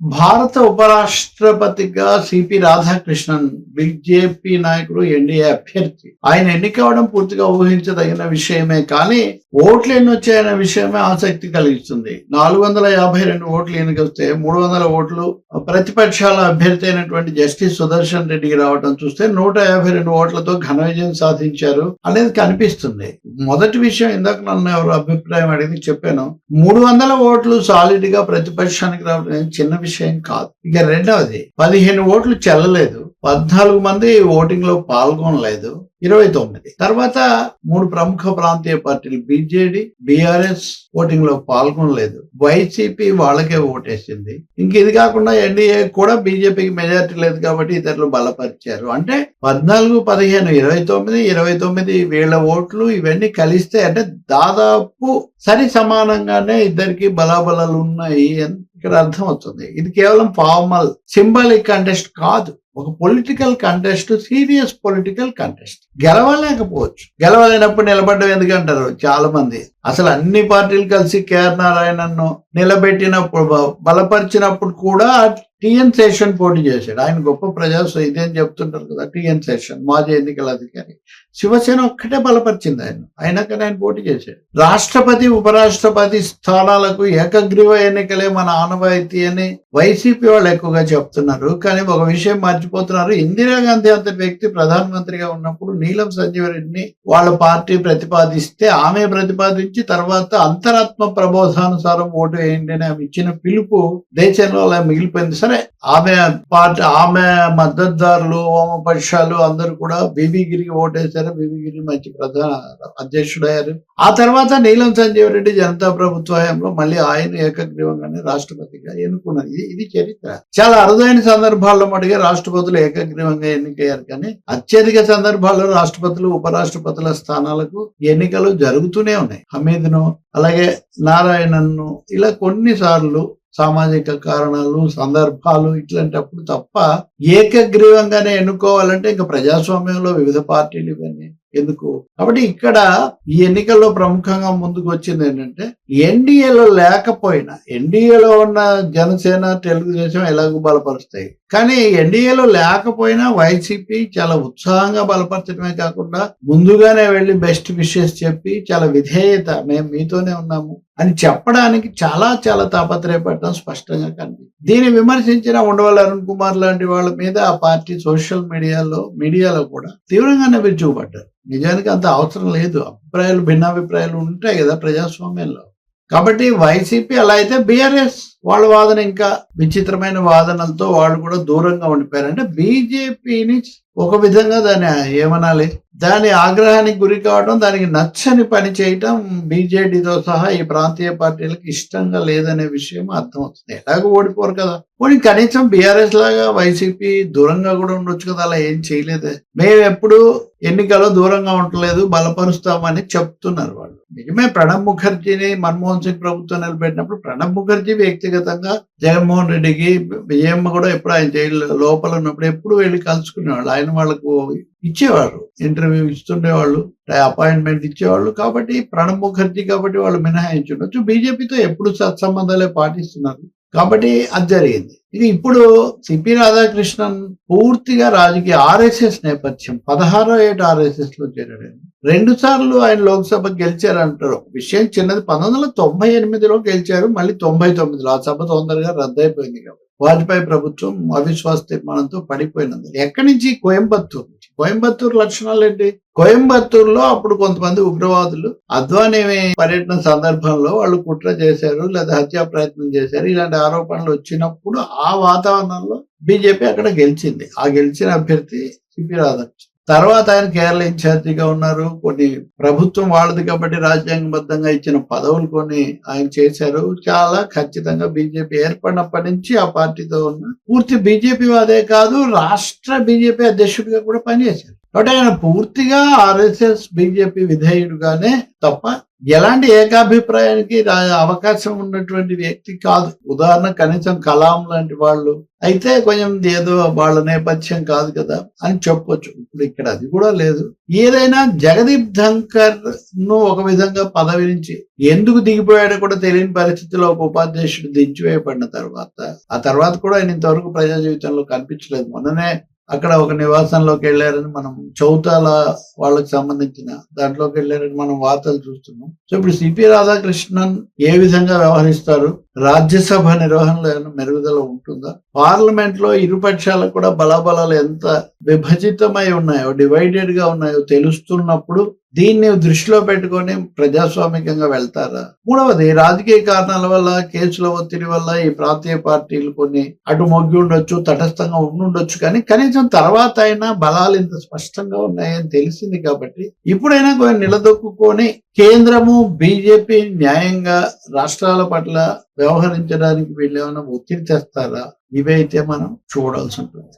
భారత ఉపరాష్ట్రపతిగా CP Radhakrishnan BJP నాయకుడు ఎన్డీఏ అభ్యర్థి. ఆయన ఎన్నికవడం పూర్తిగా ఊహించదగిన విషయమే కానీ ఓట్లు ఎన్ని వచ్చాయన్న విషయమే ఆసక్తి కలిగిస్తుంది. నాలుగు వందల యాభై రెండు ఓట్లు ఎన్నిక వస్తే మూడు వందల ఓట్లు ప్రతిపక్షాల అభ్యర్థి అయినటువంటి జస్టిస్ సుదర్శన్ రెడ్డికి రావడం చూస్తే నూట యాభై రెండు ఓట్లతో ఘన విజయం సాధించారు అనేది కనిపిస్తుంది. మొదటి విషయం ఇందాక నన్ను ఎవరు అభిప్రాయం అడిగి చెప్పాను. మూడు వందల ఓట్లు సాలిడ్గా ప్రతిపక్షానికి రావడం చిన్న విషయం కాదు. ఇక రెండవది పదిహేను ఓట్లు చెల్లలేదు. పద్నాలుగు మంది ఓటింగ్లో పాల్గొనలేదు. ఇరవై తొమ్మిది. తర్వాత మూడు ప్రముఖ ప్రాంతీయ పార్టీలు బీజేడీ బీఆర్ఎస్ ఓటింగ్లో పాల్గొనలేదు. వైసీపీ వాళ్ళకే ఓటేసింది. ఇంక ఇది కాకుండా ఎన్డీఏ కూడా బీజేపీకి మెజారిటీ లేదు కాబట్టి ఇతరులు బలపరిచారు. అంటే పద్నాలుగు పదిహేను ఇరవై తొమ్మిది ఇరవై తొమ్మిది వీళ్ళ ఓట్లు ఇవన్నీ కలిస్తే అంటే దాదాపు సరి సమానంగానే ఇద్దరికి బలాబలాలు ఉన్నాయి అని ఇక్కడ అర్థం అవుతుంది ఇది కేవలం ఫార్మల్ సింబాలిక్ కంటెస్ట్ కాదు. ఒక political contest serious political contest గెలవలేకపోవచ్చు. గెలవలేనప్పుడు నిలబడ్డం ఎందుకంటారు? చాలా మంది అసలు అన్ని పార్టీలు కలిసి కేఆర్ నారాయణను నిలబెట్టినప్పుడు బలపరిచినప్పుడు కూడా టిఎన్ శేషన్ పోటీ చేశాడు. ఆయన గొప్ప ప్రజా ఇదేం చెప్తుంటారు కదా టిఎన్ శేషన్ మాజీ ఎన్నికల అధికారి. శివసేన ఒక్కటే బలపరిచింది ఆయన. అయినాక ఆయన పోటీ చేశాడు. రాష్ట్రపతి ఉపరాష్ట్రపతి స్థానాలకు ఏకగ్రీవ ఎన్నికలే మన ఆనవాయితీ అని వైసీపీ వాళ్ళు ఎక్కువగా చెప్తున్నారు. కానీ ఒక విషయం మర్చిపోతున్నారు. ఇందిరాగాంధీ అంతటి వ్యక్తి ప్రధానమంత్రిగా ఉన్నప్పుడు నీలం సంజీవ రెడ్డిని వాళ్ళ పార్టీ ప్రతిపాదిస్తే ఆమె ప్రతిపాదించి తర్వాత అంతరాత్మ ప్రబోధానుసారం ఓటు వేయండి అని ఆమె ఇచ్చిన పిలుపు దేశంలో అలా మిగిలిపోయింది. సరే ఆమె పార్టీ ఆమె మద్దతుదారులు వామపక్షాలు అందరూ కూడా బీబీగిరికి ఓటేశారు. బీబీగిరి మంచి ప్రధాన అధ్యక్షుడయ్యారు. ఆ తర్వాత నీలం సంజీవ్ రెడ్డి జనతా ప్రభుత్వ హయాంలో మళ్ళీ ఆయన ఏకగ్రీవంగానే రాష్ట్రపతిగా ఎన్నుకున్నారు. ఇది ఇది చరిత్ర. చాలా అరుదైన సందర్భాల్లో మటుగా రాష్ట్రపతులు ఏకగ్రీవంగా ఎన్నికయ్యారు కానీ అత్యధిక సందర్భాల్లో రాష్ట్రపతులు ఉపరాష్ట్రపతుల స్థానాలకు ఎన్నికలు జరుగుతూనే ఉన్నాయి. హమీద్ను అలాగే నారాయణన్ను ఇలా కొన్నిసార్లు సామాజిక కారణాలు సందర్భాలు ఇట్లాంటప్పుడు తప్ప ఏకగ్రీవంగానే ఎన్నుకోవాలంటే ఇంకా ప్రజాస్వామ్యంలో వివిధ పార్టీలు ఇవన్నీ ఎందుకు? కాబట్టి ఇక్కడ ఈ ఎన్నికల్లో ప్రముఖంగా ముందుకు వచ్చింది ఏంటంటే ఎన్డీఏలో లేకపోయినా ఎన్డీఏలో ఉన్న జనసేన తెలుగుదేశం ఎలాగో బలపరుస్తాయి. కానీ ఎన్డీఏలో లేకపోయినా వైసీపీ చాలా ఉత్సాహంగా బలపరచడమే కాకుండా ముందుగానే వెళ్ళి బెస్ట్ విషెస్ చెప్పి చాలా విధేయత మేము మీతోనే ఉన్నాము అని చెప్పడానికి చాలా చాలా తాపత్రయపడటం స్పష్టంగా కనిపిస్తుంది. దీన్ని విమర్శించిన ఉండవల్లి అరుణ్ కుమార్ లాంటి వాళ్ళ మీద ఆ పార్టీ సోషల్ మీడియాలో మీడియాలో కూడా తీవ్రంగానే విరుచుకుపడ్డారు. నిజానికి అంత అవసరం లేదు. అభిప్రాయాలు భిన్నాభిప్రాయాలు ఉంటాయి కదా ప్రజాస్వామ్యంలో. కాబట్టి వైసీపీ అలా అయితే బీఆర్ఎస్ వాళ్ళ వాదన ఇంకా విచిత్రమైన వాదనలతో వాళ్ళు కూడా దూరంగా ఉండిపోయారు. అంటే బీజేపీని ఒక విధంగా దాన్ని ఏమనాలి? దాని ఆగ్రహానికి గురి కావడం దానికి నచ్చని పని చేయటం బీజేడీతో సహా ఈ ప్రాంతీయ పార్టీలకు ఇష్టంగా లేదనే విషయం అర్థమవుతుంది ఎలాగో ఓడిపోరు కదా. పోనీ కనీసం బీఆర్ఎస్ లాగా వైసీపీ దూరంగా కూడా ఉండొచ్చు కదా. అలా ఏం చేయలేదే. మేము ఎప్పుడు ఎన్నికల్లో దూరంగా ఉండలేదు బలపరుస్తామని చెప్తున్నారు వాళ్ళు. నిజమే ప్రణబ్ ముఖర్జీని మన్మోహన్ సింగ్ ప్రభుత్వం నిలబెట్టినప్పుడు ప్రణబ్ ముఖర్జీ వ్యక్తిగతంగా జగన్మోహన్ రెడ్డికి విజయమ్మ కూడా ఎప్పుడు ఆయన జైలు లోపల ఉన్నప్పుడు ఎప్పుడు వెళ్ళి కలుసుకునేవాళ్ళు. ఆయన వాళ్ళకు ఇచ్చేవాళ్ళు ఇంటర్వ్యూ ఇస్తుండేవాళ్ళు అపాయింట్మెంట్ ఇచ్చేవాళ్ళు. కాబట్టి ప్రణబ్ ముఖర్జీ కాబట్టి వాళ్ళు మినహాయించుండొచ్చు. బీజేపీతో ఎప్పుడు సత్సంబంధాలే పాటిస్తున్నారు. కాబట్టి అది జరిగింది. ఇది ఇప్పుడు సిపి రాధాకృష్ణన్ పూర్తిగా రాజకీయ ఆర్ఎస్ఎస్ నేపథ్యం పదహారో ఏట ఆర్ఎస్ఎస్లో చేరాడు. రెండు సార్లు ఆయన లోక్సభ గెలిచారంటారు. విషయం చిన్నది పంతొమ్మిది వందల తొంభై ఎనిమిదిలో గెలిచారు మళ్ళీ తొంభై తొమ్మిదిలో ఆ సభ తొందరగా రద్దయిపోయింది కాబట్టి. వాజ్పేయి ప్రభుత్వం అవిశ్వాస తీర్మానంతో పడిపోయినది. ఎక్కడి నుంచి? కోయంబత్తూరు. కోయంబత్తూరు లక్షణాలు ఏంటి? కోయంబత్తూరులో అప్పుడు కొంతమంది ఉగ్రవాదులు అద్వానీ పర్యటన సందర్భంలో వాళ్ళు కుట్ర చేశారు లేదా హత్యా ప్రయత్నం చేశారు. ఇలాంటి ఆరోపణలు వచ్చినప్పుడు ఆ వాతావరణంలో బీజేపీ అక్కడ గెలిచింది. ఆ గెలిచిన అభ్యర్థి సిపి రాధాకృష్ణ తర్వాత ఆయన కేరళ ఇన్ఛార్జిగా ఉన్నారు. కొన్ని ప్రభుత్వం వాళ్ళది కాబట్టి రాజ్యాంగబద్ధంగా ఇచ్చిన పదవులు కొన్ని ఆయన చేశారు. చాలా ఖచ్చితంగా బీజేపీ ఏర్పడినప్పటి నుంచి ఆ పార్టీతో ఉన్న పూర్తి బీజేపీ వాదే కాదు రాష్ట్ర బీజేపీ అధ్యక్షుడిగా కూడా పనిచేశారు. కాబట్టి ఆయన పూర్తిగా ఆర్ఎస్ఎస్ బీజేపీ విధేయుడుగానే తప్ప ఎలాంటి ఏకాభిప్రాయానికి రా- అవకాశం ఉన్నటువంటి వ్యక్తి కాదు. ఉదాహరణ కనీసం కలాం లాంటి వాళ్ళు అయితే కొంచెం ఏదో వాళ్ళ నేపథ్యం కాదు కదా అని చెప్పొచ్చు. ఇప్పుడు ఇక్కడ అది కూడా లేదు. ఏదైనా జగదీప్ ధంకర్ను ఒక విధంగా పదవి నుంచి ఎందుకు దిగిపోయాడో కూడా తెలియని పరిస్థితిలో ఒక ఉపాధ్యక్షుడు దించివేయబడిన తర్వాత ఆ తర్వాత కూడా ఆయన ఇంతవరకు ప్రజా జీవితంలో కనిపించలేదు. మొన్ననే అక్కడ ఒక నివాసంలోకి వెళ్ళారని మనం చౌతాల వాళ్ళకి సంబంధించిన దాంట్లోకి వెళ్ళారని మనం వార్తలు చూస్తున్నాం. సో ఇప్పుడు సిపి రాధాకృష్ణన్ ఏ విధంగా వ్యవహరిస్తారు? రాజ్యసభ నిర్వహణలో ఏమైనా మెరుగుదల ఉంటుందా? పార్లమెంట్లో ఇరుపక్షాలకు కూడా బలాబలాలు ఎంత విభజితమై ఉన్నాయో డివైడెడ్గా ఉన్నాయో తెలుస్తున్నప్పుడు దీన్ని దృష్టిలో పెట్టుకొని ప్రజాస్వామికంగా వెళ్తారా? మూడవది రాజకీయ కారణాల వల్ల కేసుల ఒత్తిడి వల్ల ఈ ప్రాంతీయ పార్టీలు కొన్ని అటు మొగ్గి ఉండొచ్చు తటస్థంగా ఉండుండొచ్చు కానీ కనీసం తర్వాత అయినా బలాలు ఇంత స్పష్టంగా ఉన్నాయని తెలిసింది కాబట్టి ఇప్పుడైనా కొన్ని నిలదొక్కుని కేంద్రము బీజేపీ న్యాయంగా రాష్ట్రాల పట్ల వ్యవహరించడానికి వీళ్ళు ఏమైనా ఒత్తిడి తెస్తారా? ఇవైతే మనం చూడాల్సి ఉంటుంది.